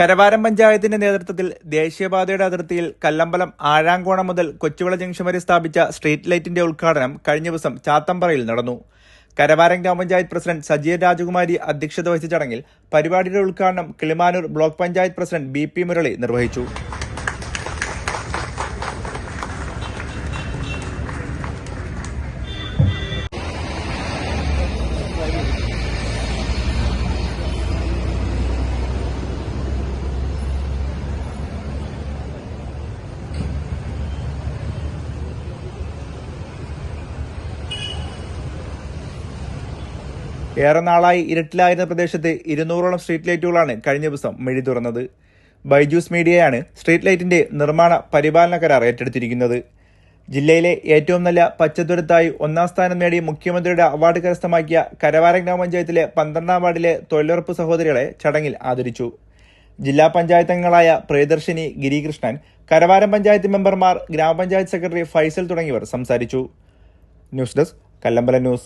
കരവാരം പഞ്ചായത്തിന്റെ നേതൃത്വത്തിൽ ദേശീയപാതയുടെ അതിർത്തിയിൽ കല്ലമ്പലം ആഴാങ്കോണം മുതൽ കൊച്ചുവള ജംഗ്ഷൻ വരെ സ്ഥാപിച്ച സ്ട്രീറ്റ് ലൈറ്റിന്റെ ഉദ്ഘാടനം കഴിഞ്ഞ ദിവസം ചാത്തമ്പറയിൽ നടന്നു. കരവാരം ഗ്രാമപഞ്ചായത്ത് പ്രസിഡന്റ് സജീർ രാജകുമാരി അധ്യക്ഷത വഹിച്ച ചടങ്ങിൽ പരിപാടിയുടെ ഉദ്ഘാടനം Kilimanoor block panchayat president B P Murali നിർവഹിച്ചു. ഏറെ നാളായി ഇരുട്ടിലായിരുന്ന പ്രദേശത്ത് ഇരുന്നൂറോളം സ്ട്രീറ്റ് ലൈറ്റുകളാണ് കഴിഞ്ഞ ദിവസം മെഴി തുറന്നത്. ബൈജൂസ് മീഡിയയാണ് സ്ട്രീറ്റ് ലൈറ്റിന്റെ നിർമ്മാണ പരിപാലന കരാർ ഏറ്റെടുത്തിരിക്കുന്നത്. ജില്ലയിലെ ഏറ്റവും നല്ല പച്ചത്തുരുത്തായി ഒന്നാം സ്ഥാനം നേടി മുഖ്യമന്ത്രിയുടെ അവാർഡ് കരസ്ഥമാക്കിയ കരവാര ഗ്രാമപഞ്ചായത്തിലെ പന്ത്രണ്ടാം വാർഡിലെ തൊഴിലുറപ്പ് സഹോദരികളെ ചടങ്ങിൽ ആദരിച്ചു. ജില്ലാ പഞ്ചായത്ത് അംഗങ്ങളായ പ്രിയദർശിനി ഗിരികൃഷ്ണൻ കരവാരം പഞ്ചായത്ത് മെമ്പർമാർ ഗ്രാമപഞ്ചായത്ത് സെക്രട്ടറി ഫൈസൽ തുടങ്ങിയവർ സംസാരിച്ചു. News desk Kallambalam news.